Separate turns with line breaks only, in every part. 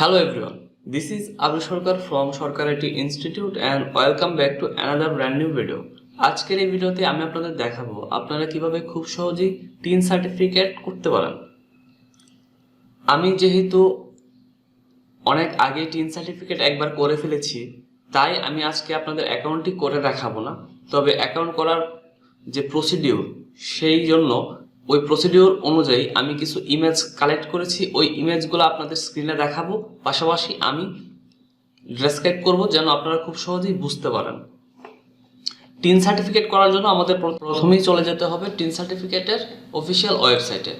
Hello everyone, this is Abu Sarkar from Sarkarati Institute and welcome back to another brand new video. আজকের এই ভিডিওতে আমি আপনাদের দেখাবো আপনারা কীভাবে খুব সহজেই টিন সার্টিফিকেট করতে পারেন আমি যেহেতু অনেক আগে টিন সার্টিফিকেট একবার করে ফেলেছি তাই আমি আজকে আপনাদের অ্যাকাউন্টটি করে দেখাবো না তবে অ্যাকাউন্ট করার যে প্রসিডিউর সেই জন্য ওই প্রসিডিওর অনুযায়ী আমি কিছু ইমেজ কালেক্ট করেছি। ওই ইমেজগুলো আপনাদের স্ক্রিনে দেখাবো। পাশাপাশি আমি ডেসক্রাইব করব যেন আপনারা খুব সহজেই বুঝতে পারেন। টিন সার্টিফিকেট করার জন্য আমাদের প্রথমেই চলে যেতে হবে টিন সার্টিফিকেটের অফিসিয়াল ওয়েবসাইটে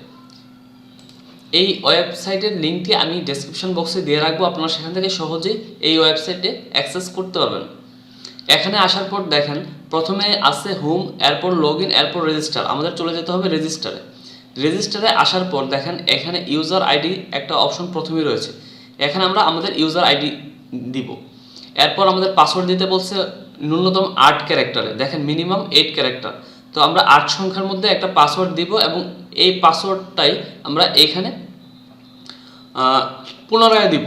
এই ওয়েবসাইটের লিঙ্কটি আমি ডেসক্রিপশন বক্সে দিয়ে রাখব। আপনারা সেখান থেকে সহজেই এই ওয়েবসাইটে অ্যাক্সেস করতে পারবেন। এখানে আসার পর দেখেন প্রথমে আছে হোম, এরপর লগ ইন এরপর রেজিস্টার আমাদের চলে যেতে হবে রেজিস্টারে রেজিস্টারে আসার পর দেখেন, এখানে ইউজার আইডি একটা অপশন প্রথমেই রয়েছে। এখানে আমরা আমাদের ইউজার আইডি দিব। এরপর আমাদের পাসওয়ার্ড দিতে বলছে ন্যূনতম আট ক্যারেক্টারে দেখেন মিনিমাম এইট ক্যারেক্টার তো আমরা আট সংখ্যার মধ্যে একটা পাসওয়ার্ড দিব এবং এই পাসওয়ার্ডটাই আমরা এখানে পুনরায় দিব।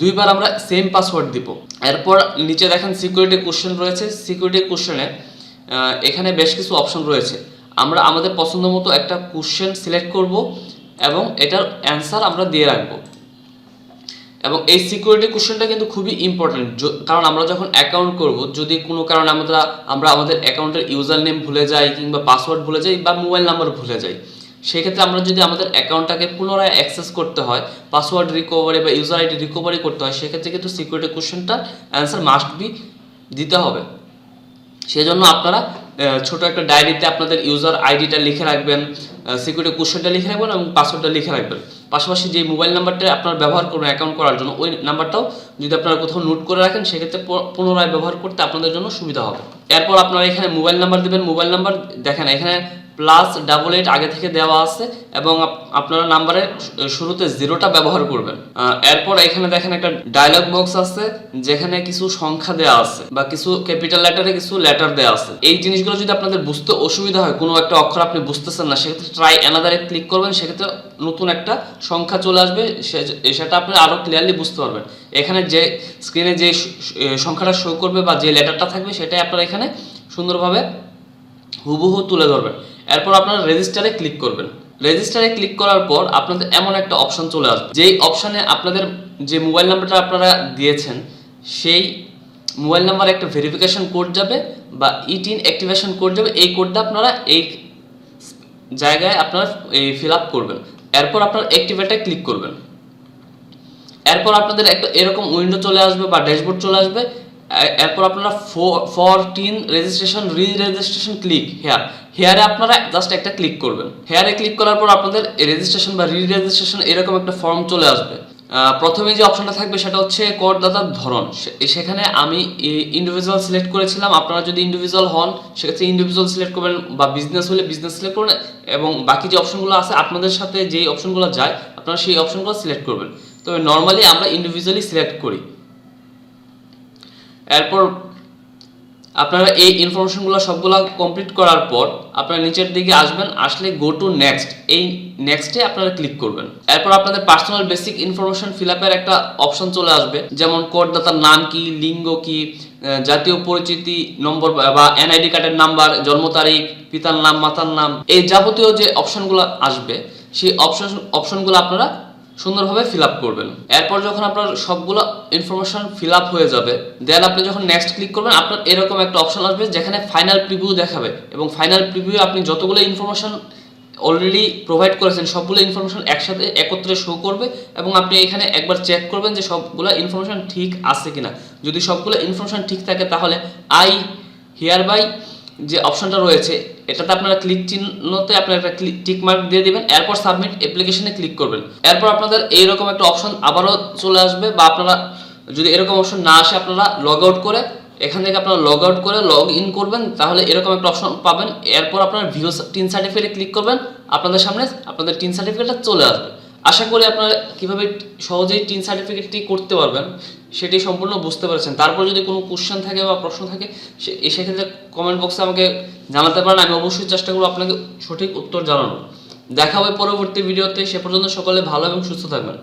দুইবার আমরা সেম পাসওয়ার্ড দিব। এরপর নিচে দেখেন সিকিউরিটি কোশ্চেন রয়েছে। সিকিউরিটি কোশ্চেনে এখানে বেশ কিছু অপশন রয়েছে। আমরা আমাদের পছন্দ মতো একটা কোশ্চেন সিলেক্ট করব এবং এটার অ্যান্সার আমরা দিয়ে রাখব। এবং এই সিকিউরিটি কোশ্চেনটা কিন্তু খুবই ইম্পর্টেন্ট কারণ আমরা যখন অ্যাকাউন্ট করব, যদি কোনো কারণে আমরা আমরা আমাদের অ্যাকাউন্টের ইউজার নেম ভুলে যাই কিংবা পাসওয়ার্ড ভুলে যাই বা মোবাইল নাম্বার ভুলে যাই সেক্ষেত্রে আমরা যদি আমাদের অ্যাকাউন্টটাকে পুনরায় অ্যাক্সেস করতে হয় পাসওয়ার্ড রিকভারি বা ইউজার আইডি রিকভারি করতে হয়, সেক্ষেত্রে কিন্তু সিকিউরিটি কোশ্চেনটার অ্যান্সার মাস্ট বি দিতে হবে। সেজন্য আপনারা ছোট একটা ডায়েরিতে আপনাদের ইউজার আইডিটা লিখে রাখবেন সিকিউরিটি কোশ্চেনটা লিখে রাখবেন এবং পাসওয়ার্ডটা লিখে রাখবেন। পাশাপাশি যে মোবাইল নাম্বারটা আপনারা ব্যবহার করবেন অ্যাকাউন্ট করার জন্য, ওই নাম্বারটাও যদি আপনারা কোথাও নোট করে রাখেন, সেক্ষেত্রে পুনরায় ব্যবহার করতে আপনাদের জন্য সুবিধা হবে। এরপর আপনারা এখানে মোবাইল নাম্বার দিবেন মোবাইল নাম্বার দেখেন, এখানে প্লাস ডাবল এইট আগে থেকে দেওয়া আছে এবং আপ- আপনারা নাম্বারের শুরুতে জিরোটা ব্যবহার করবেন। এরপর এখানে দেখেন একটা ডায়লগ বক্স আছে, যেখানে কিছু সংখ্যা দেওয়া আছে বা কিছু ক্যাপিটাল লেটারে কিছু লেটার দেওয়া আছে। এই জিনিসগুলো যদি আপনাদের বুঝতে অসুবিধা হয়, কোনো একটা অক্ষর আপনি বুঝতেছেন না, সেক্ষেত্রে ট্রাই অ্যানাদারে ক্লিক করবেন, সেক্ষেত্রে নতুন একটা সংখ্যা চলে আসবে সেটা আপনি আরও ক্লিয়ারলি বুঝতে পারবেন। এখানে যে স্ক্রিনে যে সংখ্যাটা শো করবে বা যে লেটারটা থাকবে, সেটাই আপনারা এখানে সুন্দরভাবে হুবহু তুলে ধরবেন। এরপর আপনারা রেজিস্টারে ক্লিক করবেন। রেজিস্টারে ক্লিক করার পর আপনাদের এমন একটা অপশন চলে আসবে। যেই অপশানে আপনাদের যে মোবাইল নাম্বারটা আপনারা দিয়েছেন, সেই মোবাইল নাম্বারে একটা ভেরিফিকেশন কোড যাবে বা ইটিন অ্যাক্টিভেশন কোড যাবে। এই কোডটা আপনারা এই জায়গায় আপনারা এই ফিল আপ করবেন। এরপর আপনারা অ্যাক্টিভেটে ক্লিক করবেন। এরপর আপনাদের একটা এরকম উইন্ডো চলে আসবে বা ড্যাশবোর্ড চলে আসবে। এরপর আপনারা for TIN registration re registration click here হেয়ারে আপনারা জাস্ট একটা ক্লিক করবেন। হেয়ারে ক্লিক করার পর আপনাদের রেজিস্ট্রেশন বা রি রেজিস্ট্রেশন এরকম একটা ফর্ম চলে আসবে। প্রথমে যে অপশনটা থাকবে সেটা হচ্ছে করদাতার ধরন। সেখানে আমি ইন্ডিভিজুয়াল সিলেক্ট করেছিলাম। আপনারা যদি ইন্ডিভিজুয়াল হন, সেক্ষেত্রে ইন্ডিভিজুয়াল সিলেক্ট করবেন বা বিজনেস হলে বিজনেস সিলেক্ট করবেন এবং বাকি যে অপশনগুলো আছে, আপনাদের সাথে যেই অপশনগুলো যায়, আপনারা সেই অপশনগুলো সিলেক্ট করবেন। তবে নর্মালি আমরা ইন্ডিভিজুয়ালি সিলেক্ট করি। এরপর আপনারা এই ইনফরমেশনগুলো সবগুলো কমপ্লিট করার পর আপনারা নিচের দিকে আসবেন, আসলে গো টু নেক্সট এই নেক্সটে আপনারা ক্লিক করবেন। এরপর আপনাদের পার্সোনাল বেসিক ইনফরমেশন ফিল আপের একটা অপশন চলে আসবে, যেমন করদাতার নাম কি, লিঙ্গ কি জাতীয় পরিচিতি, নম্বর বা- এনআইডি কার্ডের নাম্বার জন্ম তারিখ, পিতার নাম, মাতার নাম, এই যাবতীয় যে অপশনগুলো আসবে, সেই অপশন অপশনগুলো আপনারা সুন্দরভাবে ফিল আপ করবেন। এরপর যখন আপনার সবগুলো ইনফরমেশন ফিল আপ হয়ে যাবে দেন আপনি যখন নেক্সট ক্লিক করবেন, আপনার এরকম একটা অপশন আসবে যেখানে ফাইনাল প্রিভিউ দেখাবে। এবং ফাইনাল প্রিভিউ আপনি যতগুলো ইনফরমেশন অলরেডি প্রোভাইড করেছেন, সবগুলো ইনফরমেশন একসাথে একত্রে শো করবে এবং আপনি এখানে একবার চেক করবেন যে সবগুলো ইনফরমেশন ঠিক আছে কিনা। যদি সবগুলো ইনফরমেশন ঠিক থাকে, তাহলে আই হিয়ার বাই যে অপশনটা রয়েছে, এটাতে আপনারা ক্লিক চিহ্নতে আপনারা একটা টিক মার্ক দিয়ে দিবেন, এরপর সাবমিট অ্যাপ্লিকেশনে ক্লিক করবেন। এরপর আপনাদের এইরকম একটা অপশন আবারও চলে আসবে বা আপনারা যদি এরকম অপশন না আসে, আপনারা লগ আউট করে, এখান থেকে আপনারা লগ আউট করে লগ ইন করবেন, তাহলে এরকম একটা অপশন পাবেন। এরপর আপনারা ভিও টিন সার্টিফিকেটে ক্লিক করবেন, আপনাদের সামনে আপনাদের টিন সার্টিফিকেটটা চলে আসবে। আশা করি আপনারা কীভাবে সহজেই টিন সার্টিফিকেটটি করতে পারবেন সেটি সম্পূর্ণ বুঝতে পারছেন। তারপর যদি কোনো কোশ্চেন থাকে বা প্রশ্ন থাকে, সে সেক্ষেত্রে কমেন্ট বক্সে আমাকে জানাতে পারেন। আমি অবশ্যই চেষ্টা করব আপনাকে সঠিক উত্তর জানানোর। দেখা হবে পরবর্তী ভিডিওতে সে পর্যন্ত সকলে ভালো এবং সুস্থ থাকবেন।